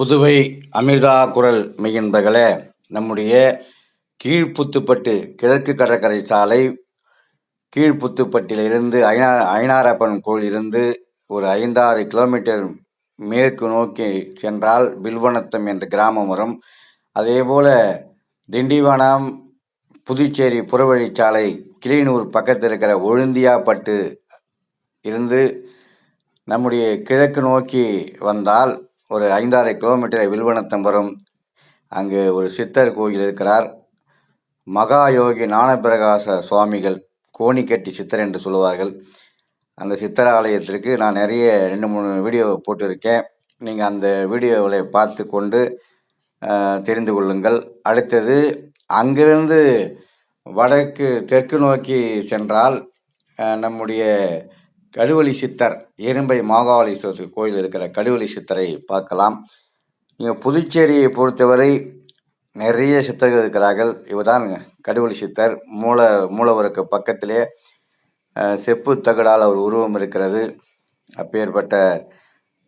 புதுவை அமிர்தா குரல் மெய்யன்பர்களே நம்முடைய கீழ்ப்புத்துப்பட்டு கிழக்கு கடற்கரை சாலை கீழ்ப்புத்துப்பட்டிலிருந்து ஐநா ஐனாரப்பன் கோயிலிருந்து ஒரு ஐந்தாறு கிலோமீட்டர் மேற்கு நோக்கி சென்றால் பில்வனத்தம் என்ற கிராமம் வரும். அதேபோல் திண்டிவனம் புதுச்சேரி புறவழிச்சாலை கிளிநூர் பக்கத்தில் இருக்கிற ஒழுந்தியாப்பட்டு இருந்து நம்முடைய கிழக்கு நோக்கி வந்தால் ஒரு ஐந்தாறு கிலோமீட்டர் வில்வனத்தம் வரும். அங்கு ஒரு சித்தர் கோயில் இருக்கிறார். மகா யோகி ஞானப்பிரகாச சுவாமிகள் கோணிக்கட்டி சித்தர் என்று சொல்லுவார்கள். அந்த சித்தர் ஆலயத்திற்கு நான் நிறைய ரெண்டு மூணு வீடியோ போட்டிருக்கேன். நீங்கள் அந்த வீடியோவை பார்த்து கொண்டு தெரிந்து கொள்ளுங்கள். அடுத்தது அங்கிருந்து வடக்கு தெற்கு நோக்கி சென்றால் நம்முடைய கடுவலி சித்தர் இரும்பை மாகாளீஸ்வரர் கோயில் இருக்கிற கடுவழி சித்தரை பார்க்கலாம். இங்கே புதுச்சேரியை பொறுத்தவரை நிறைய சித்தர்கள் இருக்கிறார்கள். இவர்தான் கடுவலி சித்தர். மூல மூலவருக்கு பக்கத்திலே செப்பு தகடால் அவர் உருவம் இருக்கிறது. அப்பேற்பட்ட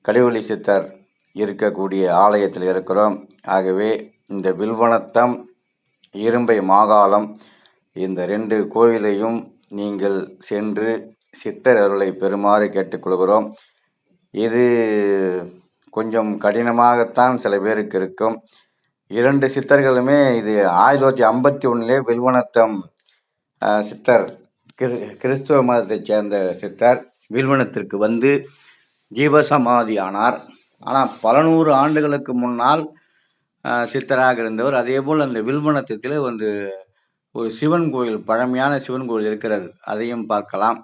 கடுவலி சித்தர் இருக்கக்கூடிய ஆலயத்தில் இருக்கிறோம். ஆகவே இந்த வில்வனத்தம் இரும்பை மாகாளம் இந்த ரெண்டு கோயிலையும் நீங்கள் சென்று சித்தர் அருளை பெறுமாறு கேட்டுக்கொள்கிறோம். இது கொஞ்சம் கடினமாகத்தான் சில பேருக்கு இருக்கும். இரண்டு சித்தர்களுமே இது ஆயிரத்தி தொள்ளாயிரத்தி ஐம்பத்தி ஒன்றிலே வில்வனத்தம் சித்தர் கிரு கிறிஸ்துவ மதத்தைச் சேர்ந்த சித்தர் வில்வனத்திற்கு வந்து ஜீவசமாதி ஆனார். ஆனால் பல நூறு ஆண்டுகளுக்கு முன்னால் சித்தராக இருந்தவர். அதே போல் அந்த வில்வனத்தத்தில் வந்து ஒரு சிவன் கோயில் பழமையான சிவன் கோயில் இருக்கிறது. அதையும் பார்க்கலாம்.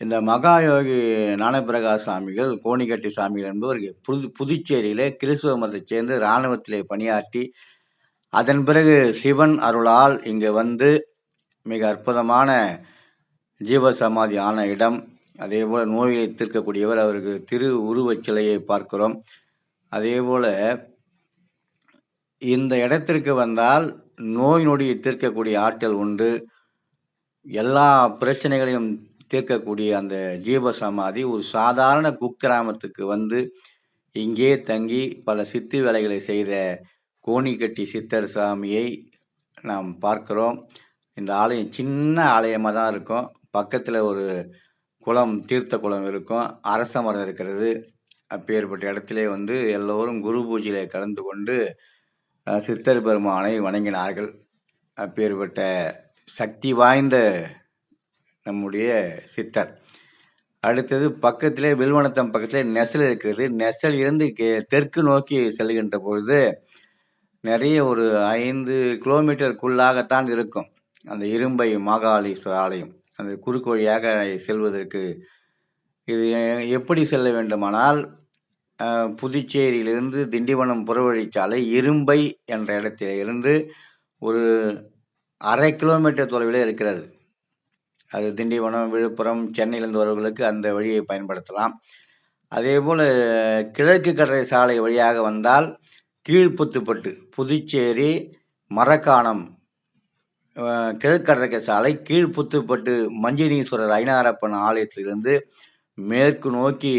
இந்த மகாயோகி ஞானபிரகாஷ் சுவாமிகள் கோணிக்கட்டி சுவாமிகள் என்பவர் புது புதுச்சேரியிலே கிறிஸ்துவ மதத்தைச் சேர்ந்து இராணுவத்திலே பணியாற்றி அதன் பிறகு சிவன் அருளால் இங்கே வந்து மிக அற்புதமான ஜீவசமாதி ஆன இடம். அதேபோல் நோயை தீர்க்கக்கூடியவர் அவருக்கு திரு உருவச் சிலையை பார்க்கிறோம். அதேபோல இந்த இடத்திற்கு வந்தால் நோய் நொடியை தீர்க்கக்கூடிய ஆற்றல் உண்டு. எல்லா பிரச்சனைகளையும் தீர்க்கக்கூடிய அந்த ஜீவசமாதி ஒரு சாதாரண குக்கிராமத்துக்கு வந்து இங்கே தங்கி பல சித்தி வேலைகளை செய்த கோணிக்கட்டி சித்தர் சாமியை நாம் பார்க்கிறோம். இந்த ஆலயம் சின்ன ஆலயமாக தான் இருக்கும். பக்கத்தில் ஒரு குளம் தீர்த்த குளம் இருக்கும். அரச மரம் இருக்கிறது. அப்பேற்பட்ட இடத்திலே வந்து எல்லோரும் குரு பூஜையில் கலந்து கொண்டு சித்தர் பெருமானை வணங்கினார்கள். அப்பேற்பட்ட சக்தி வாய்ந்த நம்முடைய சித்தர். அடுத்தது பக்கத்திலே வில்வனத்தம் பக்கத்திலே நெசல் இருக்கிறது. நெசல் இருந்து கே- தெற்கு நோக்கி செல்கின்ற பொழுது நிறைய ஒரு ஐந்து கிலோமீட்டருக்குள்ளாகத்தான் இருக்கும். அந்த இரும்பை மாகாளீஸ்வர ஆலயம் அந்த குறுக்கு வழியாக செல்வதற்கு இது எப்படி செல்ல வேண்டுமானால் புதுச்சேரியிலிருந்து திண்டிவனம் புறவழிச்சாலை இரும்பை என்ற இடத்திலிருந்து ஒரு அரை கிலோமீட்டர் தொலைவில் இருக்கிறது. அது திண்டிவனம் விழுப்புரம் சென்னையிலிருந்து வருவர்களுக்கு அந்த வழியை பயன்படுத்தலாம். அதேபோல் கிழக்கு கடற்கரை சாலை வழியாக வந்தால் கீழ்ப்புத்துப்பட்டு புதுச்சேரி மரக்காணம் கிழக்கு கடற்கரை சாலை கீழ்ப்புத்துப்பட்டு மஞ்சினீஸ்வரர் ஐநாரப்பன் ஆலயத்திலிருந்து மேற்கு நோக்கி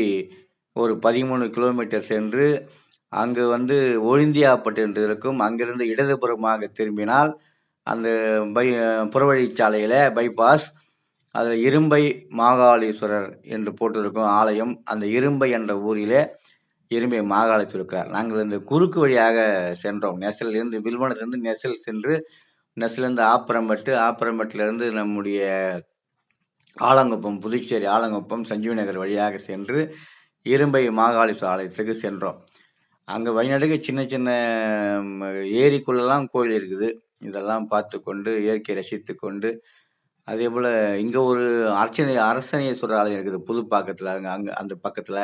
ஒரு பதிமூணு கிலோமீட்டர் சென்று அங்கு வந்து ஒழுந்தியாப்பட்டு என்று இருக்கும் அங்கிருந்து இடதுபுறமாக திரும்பினால் அந்த பை புறவழிச்சாலையில் பைபாஸ் அதில் இரும்பை மாகாளீஸ்வரர் என்று போட்டிருக்கும் ஆலயம் அந்த இரும்பை என்ற ஊரிலே இரும்பை மாகாளீஸ்வரர் இருக்கிறார் நாங்கள் இந்த குறுக்கு வழியாக சென்றோம். நெசலிலிருந்து வில்வனத்திலிருந்து நெசல் சென்று நெசலிருந்து ஆப்பரம்பட்டு ஆப்பரம்பட்டிலிருந்து நம்முடைய ஆலங்குப்பம் புதுச்சேரி ஆலங்குப்பம் சஞ்சீவி நகர் வழியாக சென்று இரும்பை மாகாளீஸ்வரர் ஆலயத்துக்கு சென்றோம். அங்கே வழிநடுக சின்ன சின்ன ஏரிக்குள்ளெல்லாம் கோயில் இருக்குது. இதெல்லாம் பார்த்து கொண்டு இயற்கையை ரசித்து கொண்டு அதே போல் இங்கே ஒரு அர்ச்சனை அரசனேஸ்வரர் ஆலயம் இருக்குது புதுப்பாக்கத்தில் அங்கே அங்கே அந்த பக்கத்தில்.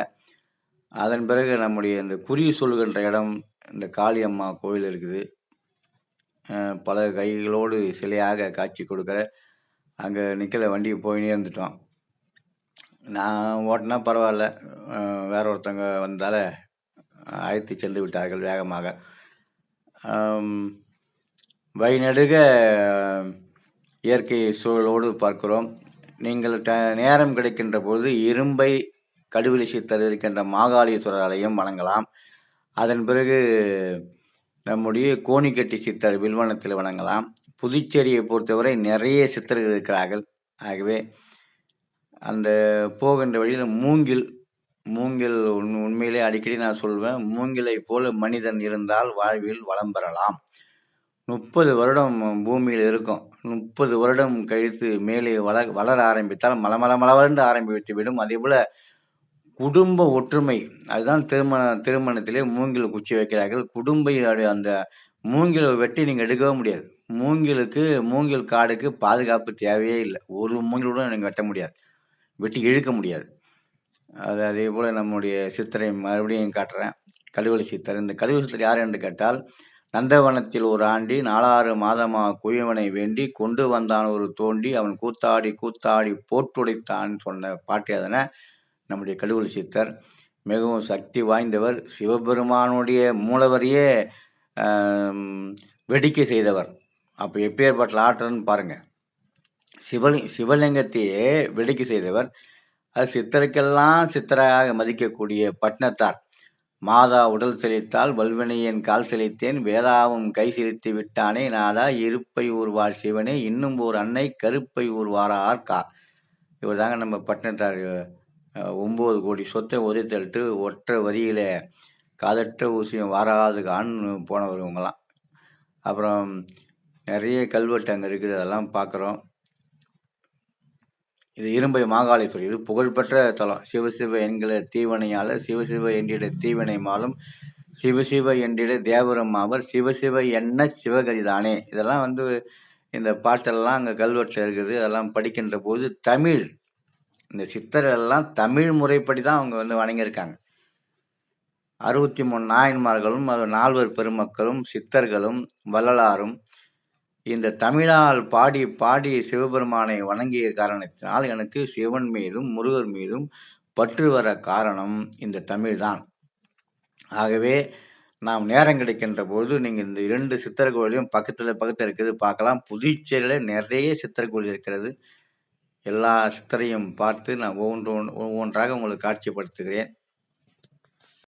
அதன் பிறகு நம்முடைய இந்த குறி சொல்லுகின்ற இடம் இந்த காளியம்மா கோயில் இருக்குது. பல கைகளோடு சிலையாக காட்சி கொடுக்குற அங்கே நிற்கல வண்டி போயினே இருந்துட்டோம். நான் ஓட்டினா பரவாயில்ல. வேற ஒருத்தவங்க வந்தால அழைத்து சென்று விட்டார்கள் வேகமாக. வழிநடுக வழிநெடுக இயற்கை சூழலோடு பார்க்கிறோம். நீங்கள் ட நேரம் கிடைக்கின்ற பொழுது இரும்பை கடுவிலிசை சித்தர் இருக்கின்ற மாகாளீஸ்வரர் ஆலயம் வணங்கலாம் அதன் பிறகு நம்முடைய கோணிக்கட்டி சித்தர் வில்வனத்தில் வணங்கலாம். புதுச்சேரியை பொறுத்தவரை நிறைய சித்தர்கள் இருக்கிறார்கள். ஆகவே அந்த போகின்ற வழியில் மூங்கில் மூங்கில் உண் உண்மையிலே அடிக்கடி நான் சொல்வேன் மூங்கிலை போல மனிதன் இருந்தால் வாழ்வில் வளம் பெறலாம். முப்பது வருடம் பூமியில் இருக்கும். முப்பது வருடம் கழித்து மேலே வள வளர ஆரம்பித்தால் மலமல மலவரண்டு ஆரம்பித்து விடும். அதே போல் குடும்ப ஒற்றுமை அதுதான் திருமண திருமணத்திலே மூங்கில் குச்சி வைக்கிறார்கள். குடும்ப அந்த மூங்கிலை வெட்டி நீங்கள் எடுக்கவே முடியாது. மூங்கிலுக்கு மூங்கில் காடுக்கு பாதுகாப்பு தேவையே இல்லை. ஒரு மூங்கிலோட நீங்கள் வெட்ட முடியாது. வெட்டி இழுக்க முடியாது. அது அதே போல் நம்முடைய சித்தரை மறுபடியும் காட்டுறேன். கடுவெளி சித்தர் இந்த கடுவெளி சித்தர் யார் என்று கேட்டால் நந்தவனத்தில் ஒரு ஆண்டி நாலாறு மாதமா குயவனை வேண்டி கொண்டு வந்தான் ஒரு தோண்டி. அவன் கூத்தாடி கூத்தாடி போட்டுடைத்தான் சொன்ன பாட்டு அதனை. நம்முடைய கடவுள் சித்தர் மிகவும் சக்தி வாய்ந்தவர் சிவபெருமானுடைய மூலவரையே வெடிக்க செய்தவர். அப்போ எப்பேற்பட்ட ஆற்றல்னு பாருங்கள் சிவலி சிவலிங்கத்தையே வெடிக்க செய்தவர். அது சித்தருக்கெல்லாம் சித்தராக மதிக்கக்கூடிய பட்னத்தார் மாதா உடல் செழித்தால் வல்வினையன் கால் செழித்தேன் வேதாவும் கை செலுத்தி விட்டானே நாதா இருப்பை ஊர்வார் சிவனே இன்னும் ஒரு அன்னை கருப்பை ஊர்வாரார் கா இவர் தாங்க நம்ம பட்டினத்தார் ஒம்பது கோடி சொத்தை உதைத்தல்ட்டு ஒற்றை வரியில் காதற்ற ஊசியம் வாராது ஆண் போனவர் இவங்கெல்லாம் அப்புறம் நிறைய கல்வெட்டு அங்கே இருக்குது அதெல்லாம் பார்க்குறோம். இது இரும்பை மாகாளேஸ்வரர் இது புகழ்பெற்ற தலம். சிவசிவ என்கிற தீவனையால் சிவசிவ என்கிற தீவினை மாலும். சிவசிவ என்கிற தேவரம் ஆவர். சிவசிவ என்ன சிவகதிதானே இதெல்லாம் வந்து இந்த பாட்டெல்லாம் அங்கே கல்வெட்டில் இருக்குது. அதெல்லாம் படிக்கின்ற போது தமிழ் இந்த சித்தரெல்லாம் தமிழ் முறைப்படி தான் அவங்க வந்து வணங்கியிருக்காங்க. அறுபத்தி மூணு நாயன்மார்களும் நால்வர் பெருமக்களும் சித்தர்களும் வள்ளலாரும் இந்த தமிழால் பாடி பாடி சிவபெருமானை வணங்கிய காரணத்தினால் எனக்கு சிவன் மீதும் முருகர் மீதும் பற்று வர காரணம் இந்த தமிழ்தான் ஆகவே நாம் நேரம் கிடைக்கின்ற பொழுது நீங்கள் இந்த இரண்டு சித்தர் கோயிலையும் பக்கத்தில் பக்கத்தில் இருக்கிறது பார்க்கலாம். புதுச்சேரியில் நிறைய சித்தர் கோயில் இருக்கிறது. எல்லா சித்தரையும் பார்த்து நான் ஒவ்வொன்று ஒவ்வொன்றாக உங்களுக்கு காட்சிப்படுத்துகிறேன்.